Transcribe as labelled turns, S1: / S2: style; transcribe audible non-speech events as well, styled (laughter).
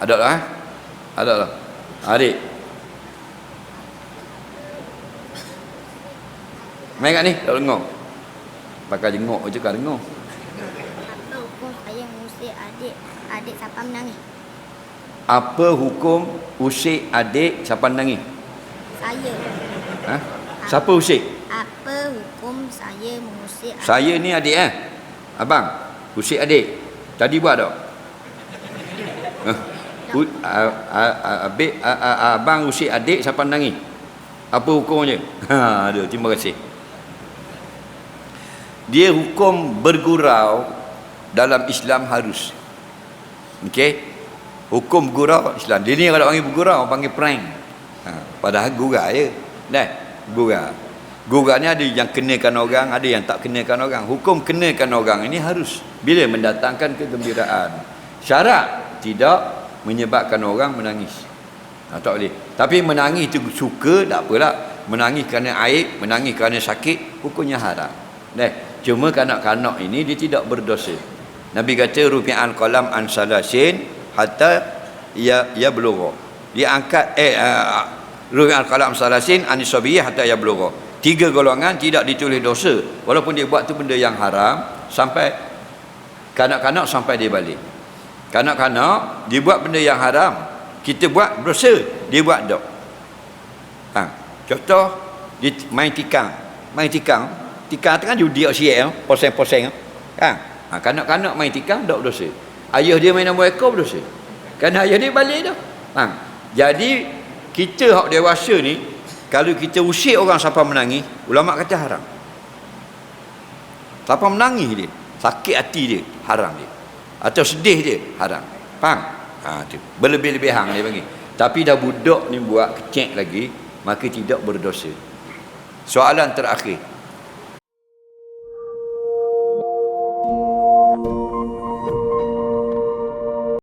S1: Ada lah eh? Ada lah. Adik. Main kat ni, tak dengar. Pakai jenguk je kan dengar.
S2: Apa hukum saya mengusir adik adik siapa menangis?
S1: Apa hukum usik adik siapa menangis?
S2: Saya.
S1: Ha? Siapa usik?
S2: Apa hukum saya mengusir adik?
S1: Saya ni adik eh. Abang, usik adik. Tadi buat tak? Ha? (laughs) U- abang usik adik siapa menangis? Apa hukumnya? (laughs) Ha, ada, terima kasih. Dia hukum bergurau dalam Islam harus. Okey? Hukum gurau Islam. Dia ni kalau panggil bergurau, panggil prank. Ha, padahal gurau je. Dah, gurau. Gurau ni ada yang kenakan orang, ada yang tak kenakan orang. Hukum kenakan orang ini harus bila mendatangkan kegembiraan. Syarat tidak menyebabkan orang menangis. Ha, tak boleh. Tapi menangis itu suka tak apalah. Menangis kerana aib, menangis kerana sakit, hukumnya haram. Dah. Cuma kanak-kanak ini dia tidak berdosa. Nabi kata rufi'an qalam an salasin hatta ya ya belugha. Dia angkat eh uh, rufi'an qalam salasin an sabiyah hatta ya belugha. Tiga golongan tidak ditulis dosa walaupun dia buat tu benda yang haram sampai kanak-kanak sampai dia balik. Kanak-kanak dia buat benda yang haram, kita buat dosa, dia buat tak. Ha, contoh dia main tikang. Main tikang, tikang kan judi eh, poseng-poseng kan. Ha, kanak-kanak main tikang tak berdosa. Ayah dia main nombor ekor berdosa. Kerana ayah dia balik dah. Ha, jadi kita hak dewasa ni kalau kita usik orang siapa menangis, ulama kata haram. Siapa menangis dia, sakit hati dia, haram dia. Atau sedih dia, haram. Faham? Ha, tu. Berlebih-lebihan dia bagi. Tapi dah budak ni buat kecek lagi, maka tidak berdosa. Soalan terakhir.